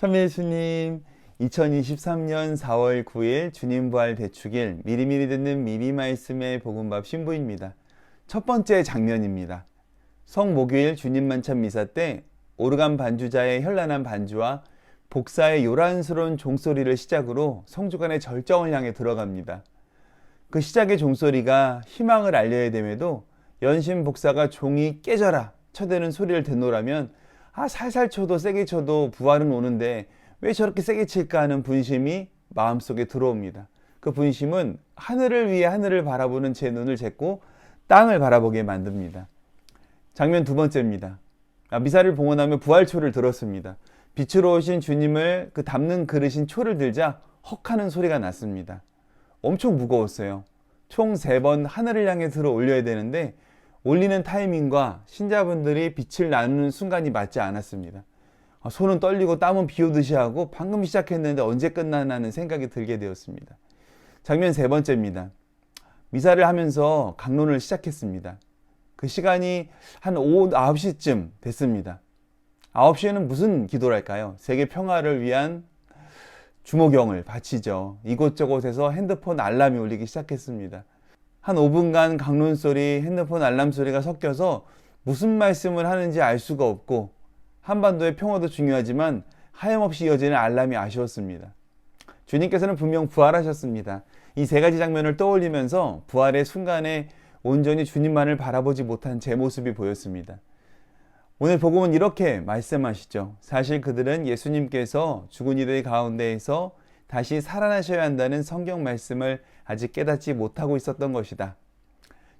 참 예수님, 2023년 4월 9일 주님 부활 대축일 미리미리 듣는 미리 말씀의 복음밥 신부입니다. 첫 번째 장면입니다. 성목요일 주님 만찬 미사 때 오르간 반주자의 현란한 반주와 복사의 요란스러운 종소리를 시작으로 성주간의 절정을 향해 들어갑니다. 그 시작의 종소리가 희망을 알려야 됨에도 연신 복사가 종이 깨져라 쳐대는 소리를 듣노라면 아 살살 쳐도 세게 쳐도 부활은 오는데 왜 저렇게 세게 칠까 하는 분심이 마음속에 들어옵니다. 그 분심은 하늘을 위해 하늘을 바라보는 제 눈을 쟀고 땅을 바라보게 만듭니다. 장면 두 번째입니다. 아, 미사를 봉헌하며 부활초를 들었습니다. 빛으로 오신 주님을 그 담는 그릇인 초를 들자 헉하는 소리가 났습니다. 엄청 무거웠어요. 총 세 번 하늘을 향해 들어 올려야 되는데 올리는 타이밍과 신자분들이 빛을 나누는 순간이 맞지 않았습니다. 아, 손은 떨리고 땀은 비 오듯이 하고 방금 시작했는데 언제 끝나나는 생각이 들게 되었습니다. 장면 세 번째입니다. 미사를 하면서 강론을 시작했습니다. 그 시간이 한 오후 9시쯤 됐습니다. 9시에는 무슨 기도랄까요? 세계 평화를 위한 주모경을 바치죠. 이곳저곳에서 핸드폰 알람이 울리기 시작했습니다. 한 5분간 강론 소리, 핸드폰 알람 소리가 섞여서 무슨 말씀을 하는지 알 수가 없고 한반도의 평화도 중요하지만 하염없이 이어지는 알람이 아쉬웠습니다. 주님께서는 분명 부활하셨습니다. 이 세 가지 장면을 떠올리면서 부활의 순간에 온전히 주님만을 바라보지 못한 제 모습이 보였습니다. 오늘 복음은 이렇게 말씀하시죠. 사실 그들은 예수님께서 죽은 이들 가운데에서 다시 살아나셔야 한다는 성경 말씀을 아직 깨닫지 못하고 있었던 것이다.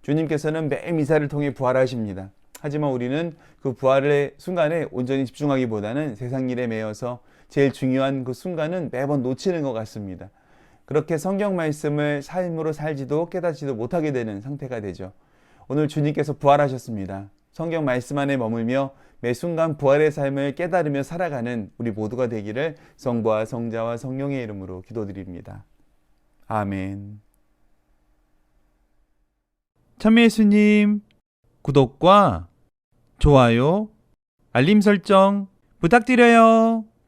주님께서는 매일 미사를 통해 부활하십니다. 하지만 우리는 그 부활의 순간에 온전히 집중하기보다는 세상 일에 매여서 제일 중요한 그 순간은 매번 놓치는 것 같습니다. 그렇게 성경 말씀을 삶으로 살지도 깨닫지도 못하게 되는 상태가 되죠. 오늘 주님께서 부활하셨습니다. 성경 말씀 안에 머물며 매 순간 부활의 삶을 깨달으며 살아가는 우리 모두가 되기를 성부와 성자와 성령의 이름으로 기도드립니다. 아멘. 참여 예수님 구독과 좋아요, 알림 설정 부탁드려요.